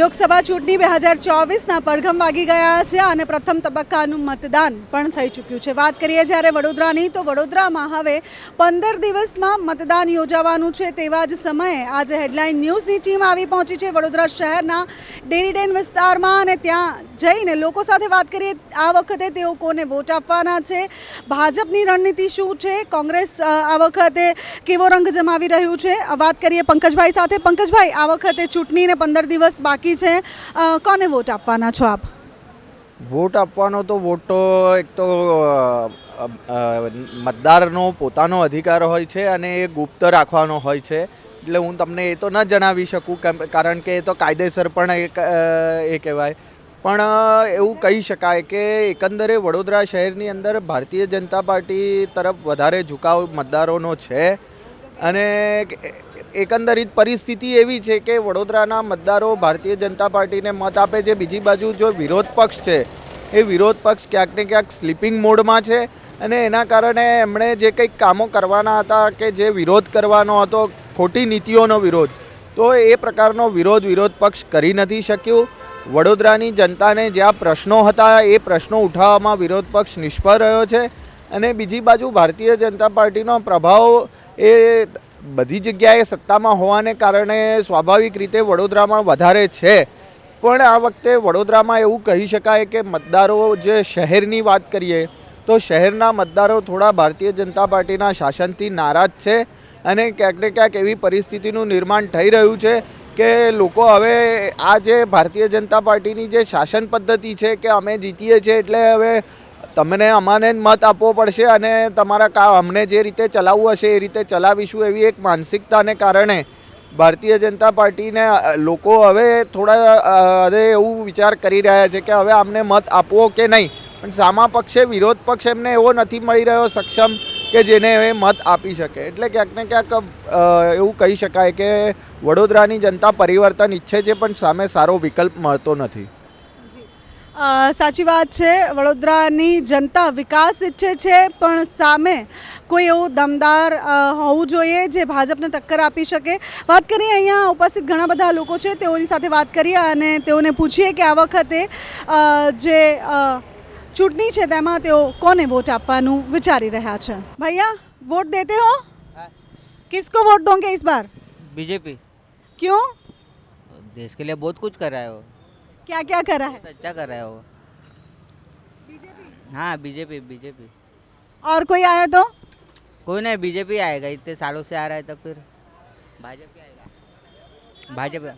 લોકસભા ચૂંટણી બે હજાર ચોવીસના પડઘમ વાગી ગયા છે અને પ્રથમ તબક્કાનું મતદાન પણ થઈ ચૂક્યું છે. વાત કરીએ જ્યારે વડોદરાની, તો વડોદરામાં હવે પંદર દિવસમાં મતદાન યોજાવાનું છે તેવા જ સમયે આજે હેડલાઇન ન્યૂઝની ટીમ આવી પહોંચી છે વડોદરા શહેરના ડેરીડેન વિસ્તારમાં અને ત્યાં જઈને લોકો સાથે વાત કરીએ, આ વખતે તેઓ કોને વોટ આપવાના છે? ભાજપની રણનીતિ શું છે? કોંગ્રેસ આ વખતે કેવો રંગ જમાવી રહ્યું છે? વાત કરીએ પંકજભાઈ સાથે. પંકજભાઈ, આ વખતે ચૂંટણીને પંદર દિવસ બાકી છે. અ, કોને વોટ આપવાના છો આપ? વોટ આપવાનો તો વોટ એક તો મતદારનો પોતાનો અધિકાર હોય છે અને એ ગુપ્ત રાખવાનો હોય છે. એટલે હું તમને એ તો ન જણાવી શકું કારણ કે એ તો કાયદેસર પણ એ કહેવાય. પણ એવું કહી શકાય કે એકંદરે વડોદરા શહેરની અંદર ભારતીય જનતા પાર્ટી તરફ વધારે ઝુકાવ મતદારોનો છે. અને એકંદરિત પરિસ્થિતિ એવી છે કે વડોદરાના મતદારો ભારતીય જનતા પાર્ટીને મત આપે છે. બીજી બાજુ જો વિરોધ પક્ષ છે, એ વિરોધ પક્ષ ક્યાંક ને ક્યાંક સ્લીપિંગ મોડમાં છે અને એના કારણે એમણે જે કંઈક કામો કરવાના હતા કે જે વિરોધ કરવાનો હતો, ખોટી નીતિઓનો વિરોધ, તો એ પ્રકારનો વિરોધ વિરોધ પક્ષ કરી નથી શક્યું. વડોદરાની જનતાને જ્યાં પ્રશ્નો હતા, એ પ્રશ્નો ઉઠાવવામાં વિરોધ પક્ષ નિષ્ફળ રહ્યો છે અને બીજી બાજુ ભારતીય જનતા પાર્ટીનો પ્રભાવ એ બધી જગ્યાએ સત્તામાં હોવાને કારણે સ્વાભાવિક રીતે વડોદરામાં વધારે છે. પણ આ વખતે વડોદરામાં એવું કહી શકાય કે મતદારો જે શહેરની વાત કરીએ, તો શહેરના મતદારો થોડા ભારતીય જનતા પાર્ટીના શાસનથી નારાજ છે અને ક્યાંક ને ક્યાંક એવી પરિસ્થિતિનું નિર્માણ થઈ રહ્યું છે કે લોકો હવે આ જે ભારતીય જનતા પાર્ટીની જે શાસન પદ્ધતિ છે કે અમે જીતીએ છીએ એટલે હવે તમને અમાને જ મત આપવો પડશે અને તમારા કા અમને જે રીતે ચલાવવું હશે એ રીતે ચલાવીશું એવી એક માનસિકતાને કારણે ભારતીય જનતા પાર્ટીને લોકો હવે થોડા હવે એવું વિચાર કરી રહ્યા છે કે હવે આમને મત આપવો કે નહીં. પણ સામા પક્ષે, વિરોધ પક્ષ એમને એવો નથી મળી રહ્યો સક્ષમ કે જેને એ મત આપી શકે. એટલે ક્યાંક ને ક્યાંક એવું કહી શકાય કે વડોદરાની જનતા પરિવર્તન ઈચ્છે છે, પણ સામે સારો વિકલ્પ મળતો નથી. સાચી વાત છે વડોદરાની જનતા વિકાસ ઈચ્છે છે પણ સામે કોઈ એવું દમદાર હોવું જોઈએ જે ભાજપને ટક્કર આપી શકે. વાત કરીએ અહીંયા ઉપસ્થિત ઘણા બધા લોકો છે તેઓની સાથે વાત કરીએ અને તેઓને પૂછીએ કે આ વખતે જે ચૂંટણી છે તેમાં તેઓ કોને વોટ આપવાનું વિચારી રહ્યા છે? ભૈયા વોટ દેતે હો? કિસકો વોટ દોંગે ઇસ બાર? બીજેપી. ક્યું? દેશ કે લીએ બહુ કુછ કરાયો क्या क्या करा है बहुत अच्छा कर रहा है वो हाँ बीजेपी बीजेपी और कोई आया तो कोई नहीं बीजेपी आएगा इतने सालों से आ रहा है तब फिर भाजपा आएगा भाजपा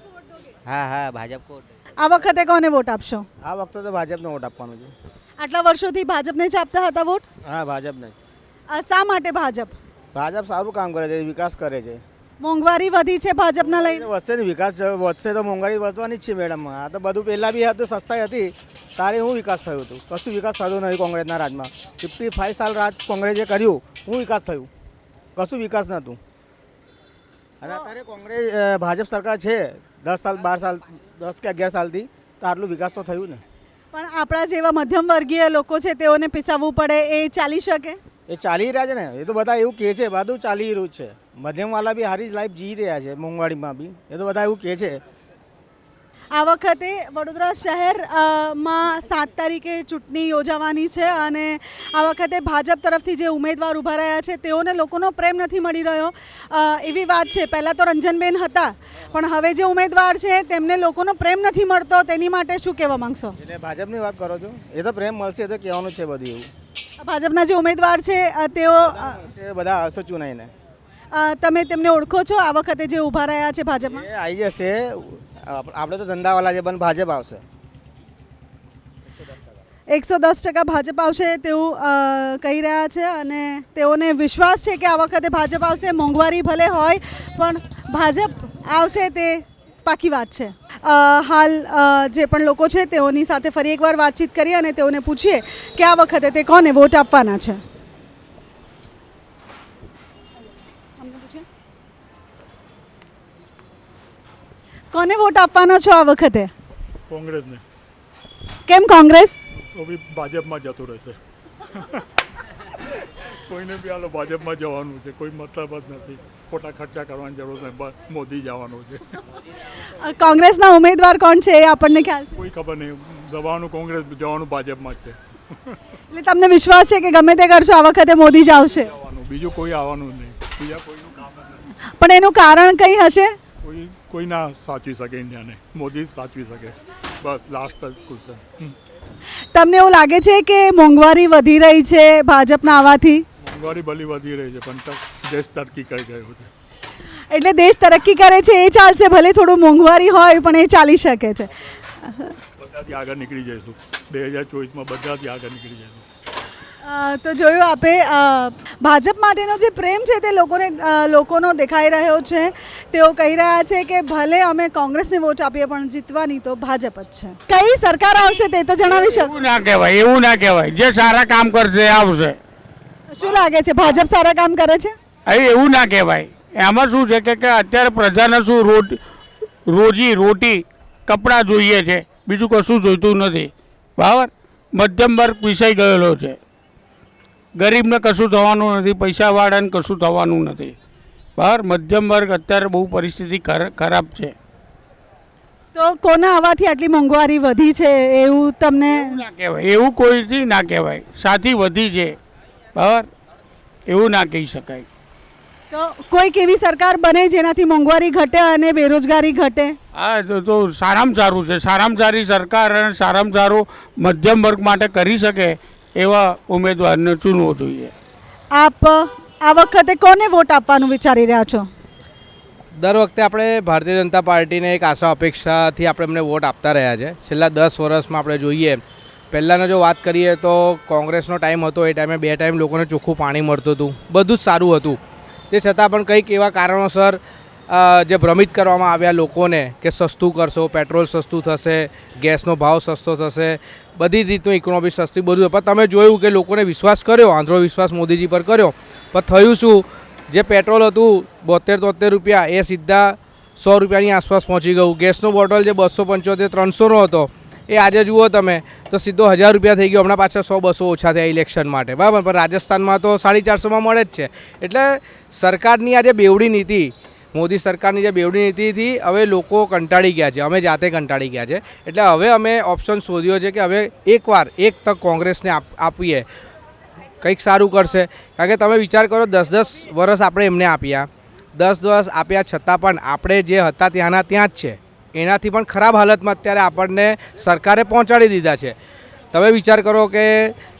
हाँ हाँ भाजपा को वोट देंगे। આ વખતે કોને વોટ આપશો આ વખતે તો ભાજપને વોટ આપવાનો છે આટલા વર્ષોથી ભાજપને જ આપતા હતા વોટ હા ભાજપને અ, શા માટે ભાજપ ભાજપ સારું કામ કરે છે વિકાસ કરે છે મોંઘવારી વધી છે ભાજપના લઈને વધશે ને વિકાસ વધશે તો મોંઘવારી વધવાની જ છે મેડમ. આ તો બધું પહેલાં બી હતું સસ્તાઈ હતી તારે હું વિકાસ થયું હતું? કશું વિકાસ થયો નહીં કોંગ્રેસના રાજમાં. ફિફ્ટી ફાઈવ સાલ રાજ કોંગ્રેસે કર્યું હું વિકાસ થયું. કશું વિકાસ નહોતું. અને અત્યારે કોંગ્રેસ ભાજપ સરકાર છે દસ સાલ બાર સાલ દસ કે અગિયાર સાલથી તો આટલું વિકાસ તો થયું ને પણ આપણા જેવા મધ્યમ વર્ગીય લોકો છે તેઓને પીસાવવું પડે એ ચાલી શકે? એ ચાલી રહ્યા છે ને એ તો બધા એવું કહે છે બધું ચાલી રહ્યું છે. મધ્યમવાળા બી સારી લાઈફ જીવી રહ્યા છે મોંઘવાડીમાં બી. એ તો બધા એવું કહે છે. આ વખતે વડોદરા શહેરમાં સાત તારીખે ચૂંટણી યોજાવાની છે અને આ વખતે ભાજપ તરફથી જે ઉમેદવાર ઊભા રહ્યા છે તેઓને લોકોનો પ્રેમ નથી મળી રહ્યો. એવી વાત છે પહેલાં તો રંજનબેન હતા પણ હવે જે ઉમેદવાર છે તેમને લોકોનો પ્રેમ નથી મળતો. તેની માટે શું કહેવા માંગશો? એટલે ભાજપની વાત કરો છો? એ તો પ્રેમ મળશે એ તો કહેવાનું છે બધું એવું. ભાજપના જે ઉમેદવાર છે તેઓ બધા આવશે ચૂનાઈને તમે તેમને ઓળખો છો? આ વખતે જે ઊભા રહ્યા છે ભાજપમાં? એ આવી જશે. આપણે તો ધંધાવાળા છે પણ ભાજપ આવશે. એકસો દસ ટકા ભાજપ આવશે તેવું કહી રહ્યા છે અને તેઓને વિશ્વાસ છે કે આ વખતે ભાજપ આવશે. મોંઘવારી ભલે હોય પણ ભાજપ આવશે તે પાકી વાત છે. હાલ જે પણ લોકો છે તેઓની સાથે ફરી એકવાર વાતચીત કરીએ અને તેઓને પૂછીએ કે આ વખતે તે કોને વોટ આપવાના છે. કોને વોટ આપવાના છો આ વખતે? કોંગ્રેસને. કેમ કોંગ્રેસ? તો બી ભાજપમાં જતું રહેશે. કોઈને બી આલો ભાજપમાં જવાનું છે કોઈ મતલબ જ નથી. ખોટા ખર્ચા કરવાની જરૂર નથી મોદી જવાનું છે. કોંગ્રેસના ઉમેદવાર કોણ છે એ આપણને ખ્યાલ છે? કોઈ ખબર નહીં દવાનું કોંગ્રેસ જવાનું ભાજપમાં જ છે. એટલે તમને વિશ્વાસ છે કે ગમે તે કરશો આ વખતે મોદી જ આવશે? બીજું કોઈ આવવાનું નહીં. બીજા કોઈનું કામ પણ એનું કારણ કઈ હશે? કોઈ કોઈ ના સાચવી શકે ઇન્ડિયાને મોદી સાચવી શકે. બસ લાસ્ટ જ ક્વેશ્ચન તમને એવું લાગે છે કે મોંઘવારી વધી રહી છે ભાજપના આવવાથી મોંઘવારી ભલી વધી રહી છે પણ દેશ તરકી કરી ગયો છે. એટલે દેશ તરક્કી કરે છે એ ચાલશે ભલે થોડું મોંઘવારી હોય પણ એ ચાલી શકે છે. બધાથી આગળ નીકળી જઈશું. બે હજાર ચોવીસમાં બધાથી આગળ નીકળી જઈશું. તો જોયું આપે ભાજપ માટેનો જે પ્રેમ છે તે લોકોને લોકોનો દેખાઈ રહ્યો છે. તેઓ કહી રહ્યા છે કે ભલે અમે કોંગ્રેસને વોટ આપીએ પણ જીતવાની તો ભાજપ જ છે. કઈ સરકાર આવશે તે તો જણાવી શકો? ના કહેવાય એવું ના કહેવાય. જે સારા કામ કરશે આવશે. શું લાગે છે ભાજપ સારા કામ કરે છે? અહીં એવું ના કહેવાય. એમાં શું છે કે કે અત્યારે પ્રજાને શું રોટ રોજી રોટી કપડાં જોઈએ છે. બીજું કશું જોઈતું નથી. બરાબર? મધ્યમ વર્ગ પીસાઈ ગયેલો છે. ગરીબને કશું થવાનું નથી પૈસાવાળાને કશું થવાનું નથી. બહાર મધ્યમ વર્ગ અત્યારે બહુ પરિસ્થિતિ ખર- ખરાબ છે. તો કોના આવવાથી આટલી મોંઘવારી વધી છે એવું તમને? ના કહેવાય એવું કોઈથી ના કહેવાય. સાથી વધી છે. બરાબર એવું ના કહી શકાય. તો કોઈક એવી સરકાર બને જેનાથી મોંઘવારી ઘટે અને બેરોજગારી ઘટે? હા તો તો સારામાં સારું છે. સારામાં સારી સરકાર અને સારામાં સારું મધ્યમ વર્ગ માટે કરી શકે. એવા ઉમેદવારને ચૂનવો જોઈએ. આપ આ વખતે કોને વોટ આપવાનું વિચારી રહ્યા છો? દર વખતે આપણે ભારતીય જનતા પાર્ટીને એક આશા અપેક્ષાથી આપણે એમને વોટ આપતા રહ્યા છે. છેલ્લા દસ વર્ષમાં આપણે જોઈએ પહેલાંનો જો વાત કરીએ તો કોંગ્રેસનો ટાઈમ હતો એ ટાઈમે બે ટાઈમ લોકોને ચોખ્ખું પાણી મળતું હતું બધું જ સારું હતું. તે છતાં પણ કંઈક એવા કારણોસર જે ભ્રમિત કરવામાં આવ્યા લોકોને કે સસ્તું કરશો, પેટ્રોલ સસ્તું થશે, ગેસનો ભાવ સસ્તો થશે, બધી રીતનું ઇકોનોમી સસ્તી બધું પણ તમે જોયું કે લોકોને વિશ્વાસ કર્યો, આંધ્રો વિશ્વાસ મોદીજી પર કર્યો. પણ થયું શું? જે પેટ્રોલ હતું, બોતેર તોતેર રૂપિયા, એ સીધા સો રૂપિયાની આસપાસ પહોંચી ગયું. ગેસનો બોટલ જે બસો પંચોતેર ત્રણસોનો હતો, એ આજે જુઓ તમે, તો સીધો હજાર રૂપિયા થઈ ગયો. હમણાં પાછા સો, બસો ઓછા થયા ઇલેક્શન માટે. બરાબર? પણ રાજસ્થાનમાં તો સાડી ચારસોમાં મળે જ છે. એટલે સરકારની આ જે બેવડી નીતિ મોદી સરકારની જે બેવડી નીતિથી હવે લોકો કંટાળી ગયા છે. અમે જાતે કંટાળી ગયા છે. એટલે હવે અમે ઓપ્શન શોધ્યો છે કે હવે એકવાર, એક તક કોંગ્રેસને આપ, આપીએ. કંઈક સારું કરશે. કારણ કે તમે વિચાર કરો દસ દસ વર્ષ આપણે એમને આપ્યા. દસ વર્ષ આપ્યા છતાં પણ આપણે જે હતા ત્યાંના ત્યાં જ છે. એનાથી પણ ખરાબ હાલતમાં અત્યારે આપણને સરકારે પહોંચાડી દીધા છે. તમે વિચાર કરો કે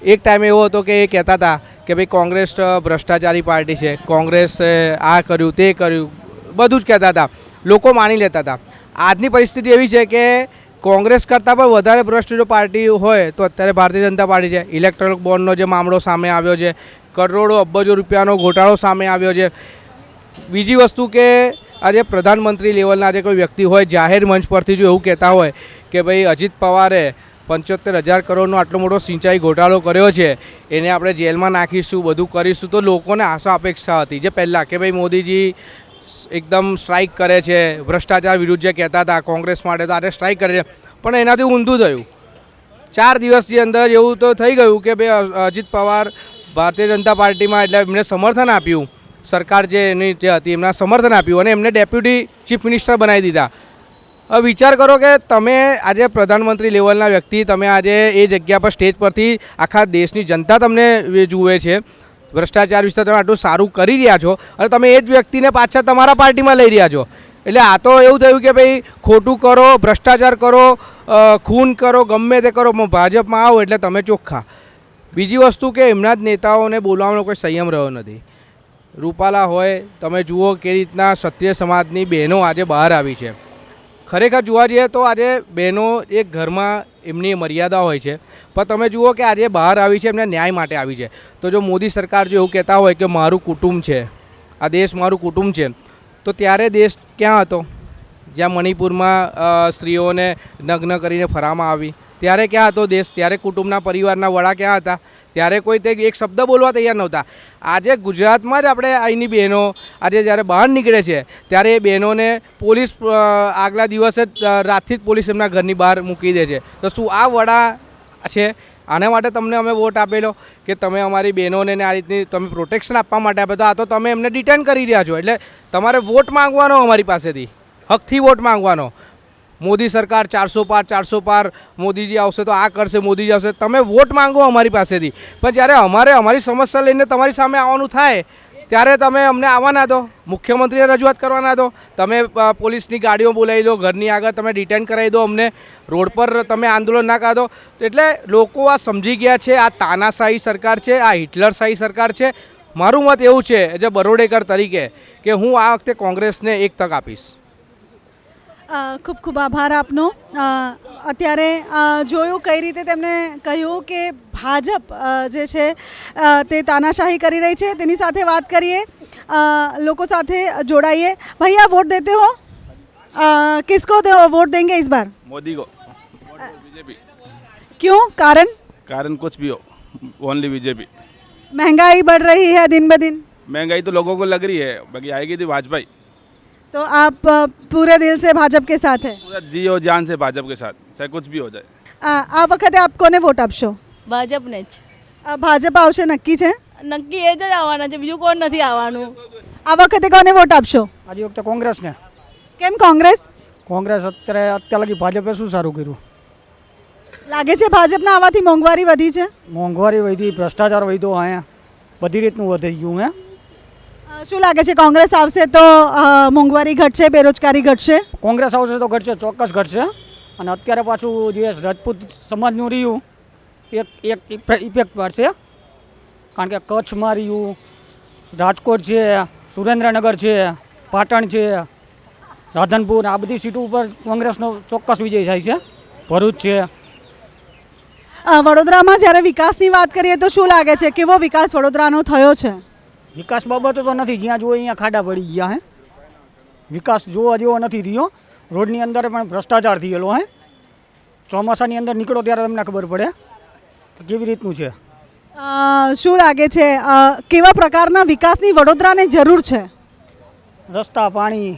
એક ટાઈમ એવો હતો કે એ કહેતા હતા કે ભાઈ કોંગ્રેસ ભ્રષ્ટાચારી પાર્ટી છે. કોંગ્રેસે આ કર્યું, તે કર્યું. બધું જ કહેતા હતા. લોકો માની લેતા હતા. આજની પરિસ્થિતિ એવી છે કે કોંગ્રેસ કરતાં પણ વધારે ભ્રષ્ટ પાર્ટી હોય તો અત્યારે ભારતીય જનતા પાર્ટી છે. ઇલેક્ટ્રોનિક બોન્ડનો જે મામલો સામે આવ્યો છે, કરોડો અબજો રૂપિયાનો ઘોટાળો સામે આવ્યો છે. બીજી વસ્તુ કે આજે પ્રધાનમંત્રી લેવલના આજે કોઈ વ્યક્તિ હોય, જાહેર મંચ પરથી જો એવું કહેતા હોય કે ભાઈ અજીત પવારે પંચોતેર હજાર કરોડનો આટલો મોટો સિંચાઈ ઘોટાળો કર્યો છે, એને આપણે જેલમાં નાખીશું, બધું કરીશું, તો લોકોને આશા અપેક્ષા હતી જે પહેલાં કે ભાઈ મોદીજી એકદમ સ્ટ્રાઇક કરે છે. ભ્રષ્ટાચાર વિરુદ્ધ જે કહેતા હતા કોંગ્રેસ માટે તો આજે સ્ટ્રાઇક કરે છે. પણ એનાથી ઊંધું થયું. ચાર દિવસની અંદર એવું તો થઈ ગયું કે ભાઈ અજીત પવાર ભારતીય જનતા પાર્ટીમાં એટલે એમને સમર્થન આપ્યું. સરકાર જે એની જે હતી એમના સમર્થન આપ્યું અને એમને ડેપ્યુટી ચીફ મિનિસ્ટર બનાવી દીધા. હવે વિચાર કરો કે તમે આજે પ્રધાનમંત્રી લેવલના વ્યક્તિ, તમે આજે એ જગ્યા પર સ્ટેજ પરથી આખા દેશની જનતા તમને જુએ છે. ભ્રષ્ટાચાર વિશે તમે આટલું સારું કરી રહ્યા છો અને તમે એ જ વ્યક્તિને પાછા તમારા પાર્ટીમાં લઈ રહ્યા છો. એટલે આ તો એવું થયું કે ભાઈ, ખોટું કરો, ભ્રષ્ટાચાર કરો ખૂન કરો, ગમે તે કરો ભાજપમાં આવો એટલે તમે ચોખ્ખા. બીજી વસ્તુ કે એમના જ નેતાઓને બોલવાનો કોઈ સંયમ રહ્યો નથી. રૂપાલા હોય, તમે જુઓ કે રીતના ક્ષત્રિય સમાજની બહેનો આજે બહાર આવી છે. ખરેખર જોવા જઈએ તો આજે બહેનો એક ઘરમાં એમની મર્યાદા હોય છે. પણ તમે જુઓ કે આજે બહાર આવી છે, એમને ન્યાય માટે આવી છે. તો જો મોદી સરકાર જો એવું કહેતા હોય કે મારું કુટુંબ છે, આ દેશ મારું કુટુંબ છે, તો ત્યારે દેશ ક્યાં હતો? જ્યાં મણિપુરમાં સ્ત્રીઓને નગ્ન કરીને ફરામાં આવી. ત્યારે ક્યાં હતો દેશ? ત્યારે કુટુંબના પરિવારના વડા ક્યાં હતા? ત્યારે કોઈ તે એક શબ્દ બોલવા તૈયાર નહોતા. આજે ગુજરાતમાં જ આપણે અહીંની બહેનો આજે જ્યારે બહાર નીકળે છે, ત્યારે એ બહેનોને પોલીસ આગલા દિવસે જ રાતથી જ પોલીસ એમના ઘરની બહાર મૂકી દે છે. તો શું આ વડા છે? આના માટે તમને અમે વોટ આપેલો કે તમે અમારી બહેનોને આ રીતની તમે પ્રોટેક્શન આપવા માટે આપે. તો આ તો તમે એમને ડિટેન કરી રહ્યા છો. એટલે તમારે વોટ માંગવાનો અમારી પાસેથી. હકથી વોટ માંગવાનો. મોદી સરકાર ચારસો પાર ચારસો પાર મોદીજી આવશે તો આ કરશે, મોદીજી આવશે. તમે વોટ માંગો અમારી પાસેથી. પણ જ્યારે અમારે અમારી સમસ્યા લઈને તમારી સામે આવવાનું થાય, ત્યારે તમે અમને આવવાના દો. મુખ્યમંત્રીને રજૂઆત કરવાના દો. તમે પોલીસની ગાડીઓ બોલાવી દો, ઘરની આગળ તમે ડિટેન કરાવી દો અમને. રોડ પર તમે આંદોલન ના કાઢો. એટલે લોકો આ સમજી ગયા છે, આ તાનાશાહી સરકાર છે, આ હિટલરશાહી સરકાર છે. મારું મત એવું છે, જે બરોડેકર તરીકે, કે હું આ વખતે કોંગ્રેસને એક તક આપીશ. ખૂબ ખૂબ આભાર આપનો અ, અત્યારે અ, જોયું કઈ રીતે તેમણે કહ્યું કે ભાજપ અ, જે છે અ, તે તાનાશાહી કરી રહી છે તેની સાથે વાત કરીએ અ, લોકો સાથે જોડાઈએ ભૈયા વોટ દેતે હો અ, किसको दे वोट देंगे इस बार मोदी को बीजेपी क्यों कारण कारण कुछ भी हो ओनली बीजेपी महंगाई बढ़ रही है दिन ब दिन महंगाई तो लोगों को लग रही है बाकी आएगी थी भाजपा ही तो आप अ, पूरे दिल से भाजप के साथ है पूरा जी और जान से भाजपा के साथ चाहे कुछ भी हो जाए આ આ વખતે આપ કોને વોટ આપશો ભાજપને જ અ, ભાજપ આવશે નક્કી છે નક્કી એ જ આવવાના છે બીજું કોણ નથી આવવાનું આ વખતે કોને વોટ આપશો આજે વખતે કોંગ્રેસને કેમ કોંગ્રેસ કોંગ્રેસ અત્યારે અત્યાર લગી ભાજપે શું સારું કર્યું લાગે છે ભાજપના આવવાથી મોંઘવારી વધી છે મોંઘવારી વધી ભ્રષ્ટાચાર વધ્યો અહીંયા બધી રીતનું વધી ગયું હે અ, શું લાગે છે કોંગ્રેસ આવશે તો મોંઘવારી ઘટશે બેરોજગારી ઘટશે? કોંગ્રેસ આવશે તો ઘટશે ચોક્કસ ઘટશે. અને અત્યારે પાછું જે રાજપૂત સમાજનું રહ્યું એક એક ઇફેક્ટ પડશે કારણ કે કચ્છમાં રહ્યું રાજકોટ છે સુરેન્દ્રનગર છે પાટણ છે રાધનપુર આ બધી સીટો ઉપર કોંગ્રેસનો ચોક્કસ વિજય થાય છે. ભરૂચ છે. વડોદરામાં જ્યારે વિકાસની વાત કરીએ તો શું લાગે છે કેવો વિકાસ વડોદરાનો થયો છે? વિકાસ બાબતો તો નથી જ્યાં જોઈએ અહીંયા ખાડા પડી ગયા હે. વિકાસ જોવા જેવો નથી થયો. રોડની અંદર પણ ભ્રષ્ટાચાર થયેલો હે. ચોમાસાની અંદર નીકળો ત્યારે તમને ખબર પડે કે કેવી રીતનું છે. શું લાગે છે કેવા પ્રકારના વિકાસની વડોદરાને જરૂર છે? રસ્તા પાણી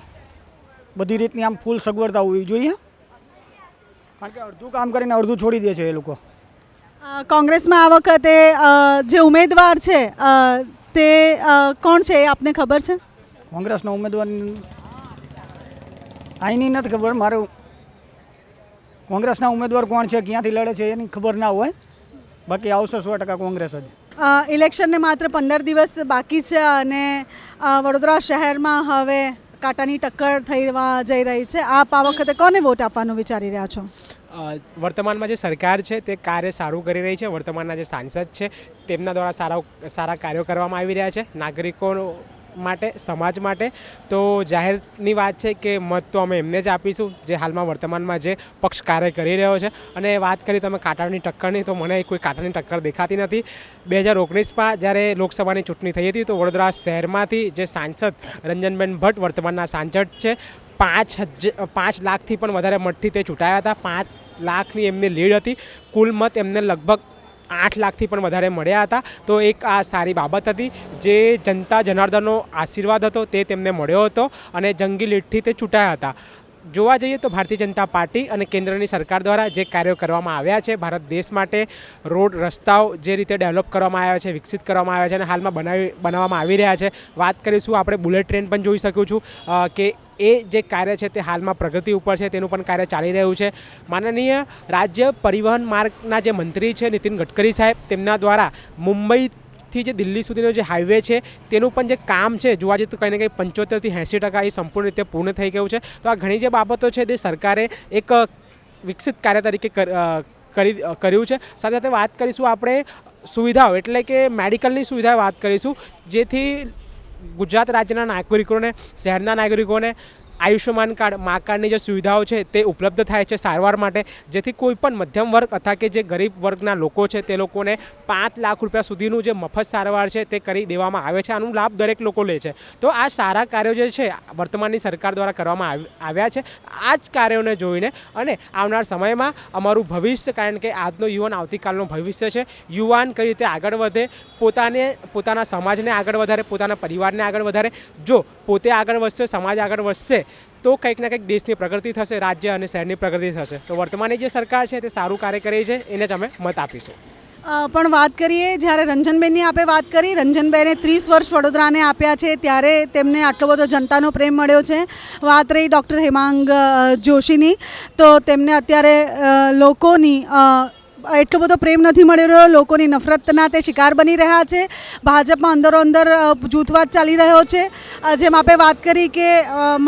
બધી રીતની આમ ફૂલ સગવડતા હોવી જોઈએ. કારણ કે અડધું કામ કરીને અડધું છોડી દે છે એ લોકો. કોંગ્રેસમાં આ વખતે જે ઉમેદવાર છે તે કોણ છે એ આપને ખબર છે? કોંગ્રેસના ઉમેદવાર અહીંની નથી ખબર મારું કોંગ્રેસના ઉમેદવાર કોણ છે ક્યાંથી લડે છે એની ખબર ના હોય. બાકી આવશે સો ટકા કોંગ્રેસ જ. ઇલેક્શનને માત્ર પંદર દિવસ બાકી છે અને વડોદરા શહેરમાં હવે કાંટાની ટક્કર થઈ જઈ રહી છે. આપ આ વખતે કોને વોટ આપવાનું વિચારી રહ્યા છો? વર્તમાનમાં જે સરકાર છે તે કાર્ય સારું કરી રહી છે. વર્તમાનના જે સાંસદ છે તેમના દ્વારા સારા સારા કાર્યો કરવામાં આવી રહ્યા છે. નાગરિકો માટે, સમાજ માટે. તો જાહેરની વાત છે કે મત તો અમે એમને જ આપીશું, જે હાલમાં વર્તમાનમાં જે પક્ષ કાર્ય કરી રહ્યો છે. અને વાત કરી તમે કાંટાની ટક્કરની, તો મને કોઈ કાંટાની ટક્કર દેખાતી નથી. બે હજાર ઓગણીસમાં જ્યારે લોકસભાની ચૂંટણી થઈ હતી, તો વડોદરા શહેરમાંથી જે સાંસદ રંજનબેન ભટ્ટ, વર્તમાનના સાંસદ છે, પાંચ હજ પાંચ લાખથી પણ વધારે મતથી તે ચૂંટાયા હતા. પાંચ લાખની એમની લીડ હતી. કુલ મત એમને લગભગ આઠ લાખથી પણ વધારે મળ્યા હતા. તો એક આ સારી બાબત હતી. જે જનતા જનાર્દનનો આશીર્વાદ હતો તે તેમને મળ્યો હતો અને જંગી લીડથી તે ચૂંટાયા હતા. જોવા જઈએ તો ભારતીય જનતા પાર્ટી અને કેન્દ્રની સરકાર દ્વારા જે કાર્યો કરવામાં આવ્યા છે, ભારત દેશ માટે રોડ રસ્તાઓ જે રીતે ડેવલપ કરવામાં આવ્યા છે, વિકસિત કરવામાં આવ્યા છે અને હાલમાં બનાવી, બનાવવામાં આવી રહ્યા છે. વાત કરીશું, આપણે બુલેટ ટ્રેન પણ જોઈ શકું છું કે એ જે કાર્ય છે તે હાલમાં પ્રગતિ ઉપર છે, તેનું પણ કાર્ય ચાલી રહ્યું છે. માનનીય રાજ્ય પરિવહન માર્ગના જે મંત્રી છે નીતિન ગડકરી સાહેબ, તેમના દ્વારા મુંબઈ થી જે દિલ્હી સુધીનો જે હાઈવે છે, તેનું પણ જે કામ છે જોવા જઈએ તો કંઈ ને કંઈ પંચોતેરથી એંસી ટકા એ સંપૂર્ણ રીતે પૂર્ણ થઈ ગયું છે. તો આ ઘણી જે બાબતો છે તે સરકારે એક વિકસિત કાર્ય તરીકે કરી કર્યું છે. સાથે સાથે વાત કરીશું આપણે સુવિધાઓ, એટલે કે મેડિકલની સુવિધા વાત કરીશું, જેથી ગુજરાત રાજ્યના નાગરિકોને શહેરના નાગરિકોને આયુષ્યમાન કાર્ડ, મા કાર્ડની જે સુવિધાઓ છે તે ઉપલબ્ધ થાય છે સારવાર માટે. જેથી કોઈ પણ મધ્યમ વર્ગ અથવા કે જે ગરીબ વર્ગના લોકો છે તે લોકોને પાંચ લાખ રૂપિયા સુધીનું જે મફત સારવાર છે તે કરી દેવામાં આવે છે. આનું લાભ દરેક લોકો લે છે. તો આ સારા કાર્યો જે છે વર્તમાનની સરકાર દ્વારા કરવામાં આવ- આવ્યા છે. આ જ કાર્યોને જોઈને અને આવનાર સમયમાં અમારું ભવિષ્ય, કારણ કે આજનો યુવાન આવતીકાલનું ભવિષ્ય છે, યુવાન કઈ રીતે આગળ વધે, પોતાને, પોતાના સમાજને આગળ વધારે, પોતાના પરિવારને આગળ વધારે. જો પોતે આગળ વધશે, સમાજ આગળ વધશે તો કંઈક ના કંઈક દેશની પ્રગતિ થશે, રાજ્ય અને શહેરની પ્રગતિ થશે. તો વર્તમાનની જે સરકાર છે તે સારું કાર્ય કરે છે, એને જ અમે મત આપીશું. પણ વાત કરીએ, જ્યારે રંજનબેનની આપે વાત કરી, રંજનબેને ત્રીસ વર્ષ વડોદરાને આપ્યા છે, ત્યારે તેમને આટલો બધો જનતાનો પ્રેમ મળ્યો છે. વાત રહી ડૉક્ટર હેમાંગ જોશીની, તો તેમને અત્યારે લોકોની એટલો બધો પ્રેમ નથી મળી રહ્યો. લોકોની નફરતના તે શિકાર બની રહ્યા છે. ભાજપમાં અંદરો અંદર જૂથવાદ ચાલી રહ્યો છે. જેમ આપણે વાત કરી કે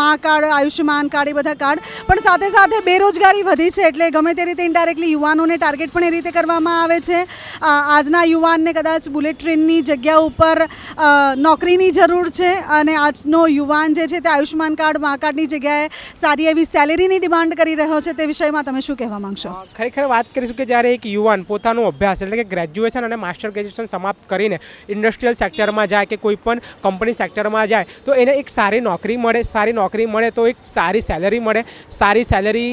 મા કાર્ડ, આયુષ્યમાન કાર્ડ, એ બધા કાર્ડ. પણ સાથે સાથે બેરોજગારી વધી છે એટલે ગમે તે રીતે ઇન્ડાયરેક્ટલી યુવાનોને ટાર્ગેટ પણ એ રીતે કરવામાં આવે છે. આજના યુવાનને કદાચ બુલેટ ટ્રેનની જગ્યા ઉપર નોકરીની જરૂર છે અને આજનો યુવાન જે છે તે આયુષ્યમાન કાર્ડ, મા કાર્ડની જગ્યાએ સારી એવી સેલેરીની ડિમાન્ડ કરી રહ્યો છે તે વિષયમાં તમે શું કહેવા માંગશો? ખરેખર વાત કરીશું કે જ્યારે એક યુવાન પોતાનો અભ્યાસ એટલે કે ગ્રેજ્યુએશન અને માસ્ટર ગ્રેજ્યુએશન સમાપ્ત કરીને ઇન્ડસ્ટ્રીયલ સેક્ટરમાં જાય કે કોઈ પણ કંપની સેક્ટરમાં જાય, તો એને એક સારી નોકરી મળે, સારી નોકરી મળે તો એક સારી સેલરી મળે. સારી સેલેરી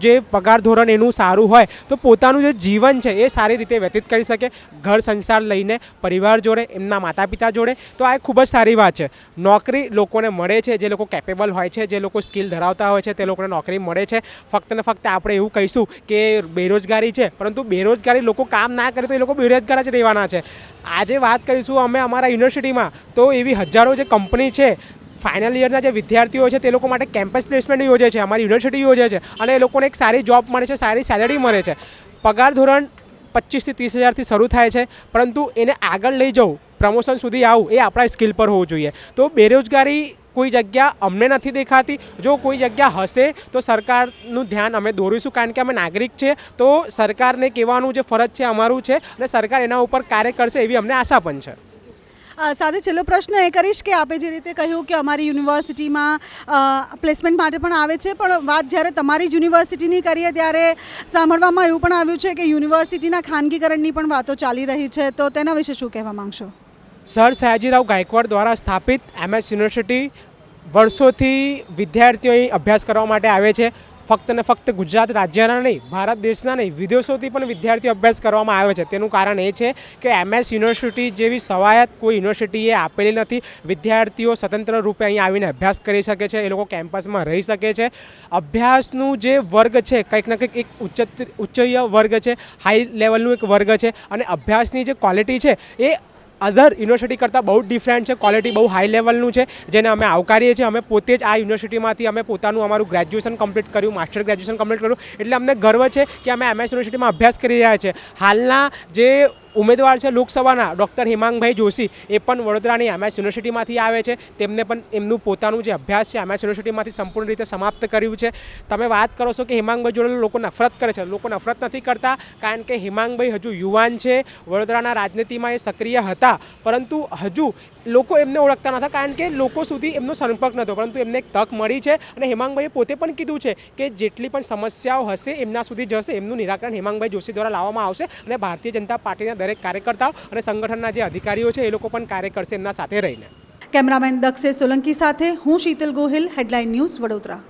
જે પગાર ધોરણ એનું સારું હોય, તો પોતાનું જે જીવન છે એ સારી રીતે વ્યતીત કરી શકે. ઘર સંસાર લઈને પરિવાર જોડે, એમના માતા પિતા જોડે, તો આ ખૂબ જ સારી વાત છે. નોકરી લોકોને મળે છે, જે લોકો કેપેબલ હોય છે, જે લોકો સ્કિલ ધરાવતા હોય છે, તે લોકોને નોકરી મળે છે. ફક્ત ને ફક્ત આપણે એવું કહીશું કે બેરોજગારી છે, પરંતુ બેરોજગારી લોકો કામ ના કરે તો એ લોકો બેરોજગાર જ રહેવાના છે. આજે વાત કરીશું અમે અમારા યુનિવર્સિટીમાં તો એવી હજારો જે કંપની છે ફાઇનલ યરના જે વિદ્યાર્થીઓ છે તે લોકો માટે કેમ્પસ પ્લેસમેન્ટ યોજે છે, અમારી યુનિવર્સિટી યોજે છે અને એ લોકોને એક સારી જોબ મળે છે, સારી સેલેરી મળે છે. પગાર ધોરણ પચીસથી ત્રીસ હજારથી શરૂ થાય છે, પરંતુ એને આગળ લઈ જવું પ્રમોશન સુધી આવું એ આપણા સ્કિલ પર હોવું જોઈએ. તો બેરોજગારી કોઈ જગ્યા અમને નથી દેખાતી. જો કોઈ જગ્યા હશે તો સરકારનું ધ્યાન અમે દોરીશું, કારણ કે અમે નાગરિક છે. તો સરકારને કહેવાનું જે ફરજ છે, અમારું છે અને સરકાર એના ઉપર કાર્ય કરશે એવી અમને આશા પણ છે. સાથે છેલ્લો પ્રશ્ન એ કરીશ કે આપે જે રીતે કહ્યું કે અમારી યુનિવર્સિટીમાં પ્લેસમેન્ટ માટે પણ આવે છે, પણ વાત જ્યારે તમારી જ યુનિવર્સિટીની કરીએ ત્યારે સાંભળવામાં એવું પણ આવ્યું છે કે યુનિવર્સિટીના ખાનગીકરણની પણ વાતો ચાલી રહી છે. તો તેના વિશે શું કહેવા માંગશો? સર, સયાજીરાવ ગાયકવાડ દ્વારા સ્થાપિત એમએસ યુનિવર્સિટી વર્ષોથી વિદ્યાર્થીઓ અભ્યાસ કરવા માટે આવે છે. ફક્ત ને ફક્ત ગુજરાત રાજ્યના નહીં, ભારત દેશના નહીં, વિદેશોથી પણ વિદ્યાર્થીઓ અભ્યાસ કરવામાં આવે છે. તેનું કારણ એ છે કે એમએસ યુનિવર્સિટી જેવી સવાયત કોઈ યુનિવર્સિટીએ આપેલી નથી. વિદ્યાર્થીઓ સ્વતંત્ર રૂપે અહીં આવીને અભ્યાસ કરી શકે છે, એ લોકો કેમ્પસમાં રહી શકે છે. અભ્યાસનું જે વર્ગ છે, કંઈક ના કંઈક એક ઉચ્ચ ઉચ્ચય વર્ગ છે, હાઈ લેવલનું એક વર્ગ છે અને અભ્યાસની જે ક્વોલિટી છે એ અધર યુનિવર્સિટી કરતાં બહુ ડિફરન્ટ છે. ક્વોલિટી બહુ હાઈ લેવલનું છે. જેને અમે આવકારીએ છીએ. અમે પોતે જ આ યુનિવર્સિટીમાંથી અમે પોતાનું અમારું ગ્રેજ્યુએશન કમ્પ્લીટ કર્યું માસ્ટર ગ્રેજ્યુએશન કમ્પ્લીટ કર્યું. એટલે અમને ગર્વ છે કે અમે એમએસ યુનિવર્સિટીમાં અભ્યાસ કરી રહ્યા છીએ. હાલના જે ઉમેદવાર છે લોકસભાના ડૉક્ટર હિમાંગભાઈ જોશી. એ પણ વડોદરાની એમએસ યુનિવર્સિટીમાંથી આવે છે. તેમને પણ એમનું પોતાનું જે અભ્યાસ છે, એમએસ યુનિવર્સિટીમાંથી સંપૂર્ણ રીતે સમાપ્ત કર્યું છે. તમે વાત કરો છો કે હિમાંગભાઈ જોડે લોકો નફરત કરે છે. લોકો નફરત નથી કરતા કારણ કે હિમાંગભાઈ હજુ યુવાન છે. વડોદરાના રાજનીતિમાં એ સક્રિય હતા. પરંતુ હજુ લોકો એમને ઓળખતા નહોતા, કારણ કે લોકો સુધી એમનો સંપર્ક નહોતો, પરંતુ એમને એક તક મળી છે અને હેમાંગભાઈએ પોતે પણ કીધું છે કે જેટલી પણ સમસ્યાઓ હશે, એમના સુધી જશે, એમનું નિરાકરણ હેમાંગભાઈ જોશી દ્વારા લાવવામાં આવશે અને ભારતીય જનતા પાર્ટીના દરેક કાર્યકર્તાઓ અને સંગઠનના જે અધિકારીઓ છે એ લોકો પણ કાર્ય કરશે એમના સાથે રહીને. કેમેરામેન દક્ષે સોલંકી સાથે હું શીતલ ગોહિલ, હેડલાઇન ન્યૂઝ વડોદરા.